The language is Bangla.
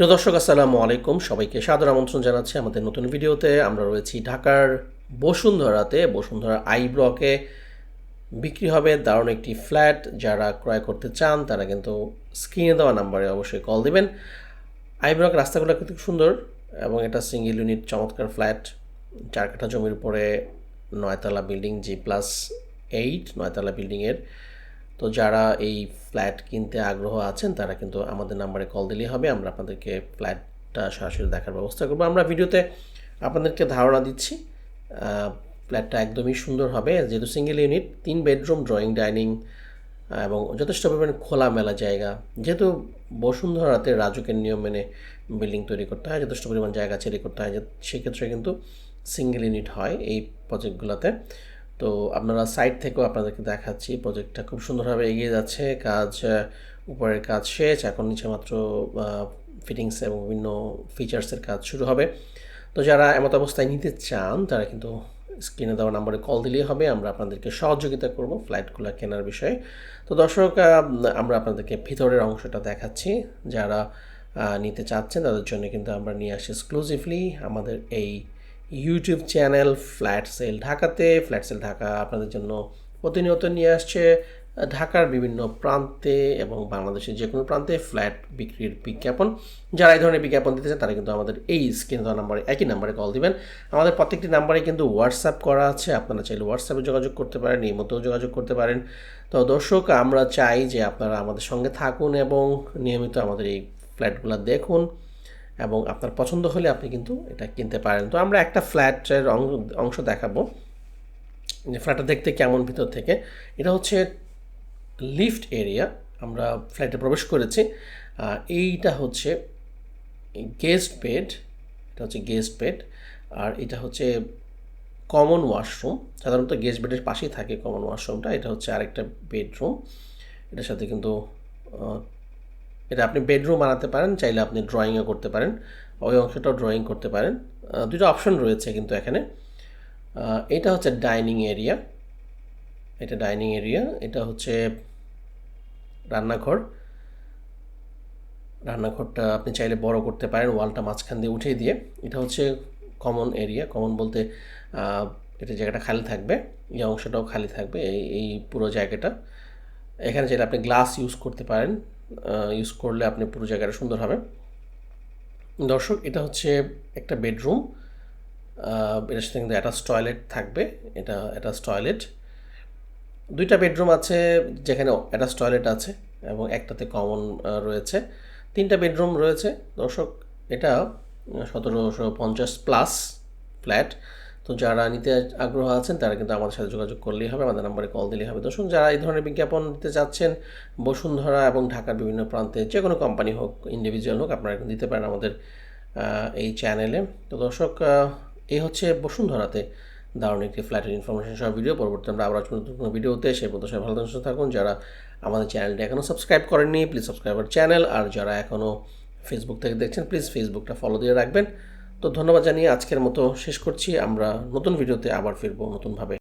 প্রিয় দর্শক, আসসালামু আলাইকুম। সবাইকে সাদর আমন্ত্রণ জানাচ্ছি আমাদের নতুন ভিডিওতে। আমরা রয়েছি ঢাকার বসুন্ধরাতে। বসুন্ধরা আই ব্লকে বিক্রি হবে দারুণ একটি ফ্ল্যাট। যারা ক্রয় করতে চান, তারা কিন্তু স্ক্রিনে দেওয়া নাম্বারে অবশ্যই কল দিবেন। আই ব্লক রাস্তাগুলো খুব সুন্দর এবং এটা সিঙ্গেল ইউনিট চমৎকার ফ্ল্যাট। চার কাঠা জমির উপরে নয়তলা বিল্ডিং জি প্লাস এইট নয়তলা বিল্ডিংয়ের তো যারা এই ফ্ল্যাট কিনতে আগ্রহ আছেন, তারা কিন্তু আমাদের নাম্বারে কল দিলেই হবে। আমরা আপনাদেরকে ফ্ল্যাটটা সরাসরি দেখার ব্যবস্থা করব। আমরা ভিডিওতে আপনাদেরকে ধারণা দিচ্ছি ফ্ল্যাটটা একদমই সুন্দর হবে। যেহেতু সিঙ্গেল ইউনিট, তিন বেডরুম, ড্রয়িং, ডাইনিং এবং যথেষ্ট পরিমাণে খোলামেলা জায়গা। যেহেতু বসুন্ধরাতে রাজুকের নিয়ম মেনে বিল্ডিং তৈরি করতে হয়, যথেষ্ট পরিমাণ জায়গা ছেড়ে করতে হয় সেক্ষেত্রে কিন্তু সিঙ্গেল ইউনিট হয় এই প্রজেক্টগুলোতে। তো আপনারা সাইড থেকেও আপনাদেরকে দেখাচ্ছি প্রজেক্টটা খুব সুন্দরভাবে এগিয়ে যাচ্ছে, কাজ উপরের কাজ শেষ। এখন নিচে মাত্র ফিটিংস এবং বিভিন্ন ফিচার্সের কাজ শুরু হবে। তো যারা এমত অবস্থায় নিতে চান, তারা কিন্তু স্ক্রিনে দেওয়া নাম্বারে কল দিলেই হবে। আমরা আপনাদেরকে সহযোগিতা করব ফ্লাইটগুলো কেনার বিষয়ে। তো দর্শক আমরা আপনাদেরকে ভিতরের অংশটা দেখাচ্ছি। যারা নিতে চাচ্ছেন, তাদের জন্য কিন্তু আমরা নিয়ে আসি এক্সক্লুসিভলি আমাদের এই ইউটিউব চ্যানেল ফ্ল্যাট সেল ঢাকাতে ফ্ল্যাট সেল ঢাকা আপনাদের জন্য প্রতিনিয়ত নিয়ে আসছে ঢাকার বিভিন্ন প্রান্তে এবং বাংলাদেশের যে কোনো প্রান্তে ফ্ল্যাট বিক্রির বিজ্ঞাপন। যারা এই ধরনের বিজ্ঞাপন দিতে চান, তারা কিন্তু আমাদের এই স্ক্রিন দেওয়া নাম্বারে, একই নাম্বারে কল দিবেন। আমাদের প্রত্যেকটি নাম্বারে কিন্তু হোয়াটসঅ্যাপ করা আছে। আপনারা চাইলে হোয়াটসঅ্যাপে যোগাযোগ করতে পারেন, এই মতো যোগাযোগ করতে পারেন। তো দর্শক, আমরা চাই যে আপনারা আমাদের সঙ্গে থাকুন এবং নিয়মিত আমাদের এই ফ্ল্যাটগুলো দেখুন। এবং আপনার পছন্দ হলে আপনি কিন্তু এটা কিনতে পারেন। তো আমরা একটা ফ্ল্যাটের অংশ দেখাবো। যে ফ্ল্যাটটা দেখতে কেমন ভিতর থেকে। এটা হচ্ছে লিফট এরিয়া। আমরা ফ্ল্যাটে প্রবেশ করেছি। এইটা হচ্ছে গেস্ট বেড। এটা হচ্ছে গেস্ট বেড। আর এটা হচ্ছে কমন ওয়াশরুম। সাধারণত গেস্ট বেডের পাশেই থাকে কমন ওয়াশরুমটা। এটা হচ্ছে আরেকটা বেডরুম। এটার সাথে কিন্তু এটা আপনি বেডরুম বানাতে পারেন, চাইলে আপনি ড্রয়িংও করতে পারেন। ওই অংশটাও ড্রয়িং করতে পারেন। দুটো অপশন রয়েছে কিন্তু এখানে। এটা হচ্ছে ডাইনিং এরিয়া এটা ডাইনিং এরিয়া এটা হচ্ছে রান্নাঘর। রান্নাঘরটা আপনি চাইলে বড় করতে পারেন, ওয়ালটা মাঝখান দিয়ে উঠিয়ে দিয়ে। এটা হচ্ছে কমন এরিয়া কমন বলতে এটা জায়গাটা খালি থাকবে। এই অংশটাও খালি থাকবে, এই এই পুরো জায়গাটা। এখানে চাইলে আপনি গ্লাস ইউজ করতে পারেন। ইউজ করলে আপনি পুরো জায়গাটা সুন্দর হবে। দর্শক, এটা হচ্ছে একটা বেডরুম। এটার সাথে কিন্তু অ্যাটাচ টয়লেট থাকবে। এটা অ্যাটাচ টয়লেট দুইটা বেডরুম আছে যেখানে অ্যাটাচ টয়লেট আছে এবং একটাতে কমন রয়েছে। তিনটা বেডরুম রয়েছে। দর্শক, এটা সতেরোশো পঞ্চাশ প্লাস ফ্ল্যাট তো যারা নিতে আগ্রহ আছেন, তারা কিন্তু আমাদের সাথে যোগাযোগ করলেই হবে, আমাদের নাম্বারে কল দিলেই হবে। দর্শক যারা এই ধরনের বিজ্ঞাপন দিতে চাচ্ছেন, বসুন্ধরা এবং ঢাকার বিভিন্ন প্রান্তে যে কোনো কোম্পানি হোক ইন্ডিভিজুয়াল হোক, আপনারা দিতে পারেন আমাদের এই চ্যানেলে তো দর্শক এই হচ্ছে বসুন্ধরাতে দারুণ একটি ফ্ল্যাটের ইনফরমেশন সহ ভিডিও পরবর্তী আমরা আবার আসব নতুন কোনো ভিডিওতে সেই পর্যন্ত সবাই ভালো সুস্থ থাকুন। যারা আমাদের চ্যানেলটা এখনও সাবস্ক্রাইব করেননি প্লিজ সাবস্ক্রাইবার চ্যানেল আর যারা এখনও ফেসবুক থেকে দেখছেন প্লিজ ফেসবুকটা ফলো দিয়ে রাখবেন। তো ধন্যবাদ জানিয়ে আজকের মতো শেষ করছি। আমরা নতুন ভিডিওতে আবার ফিরবো নতুনভাবে।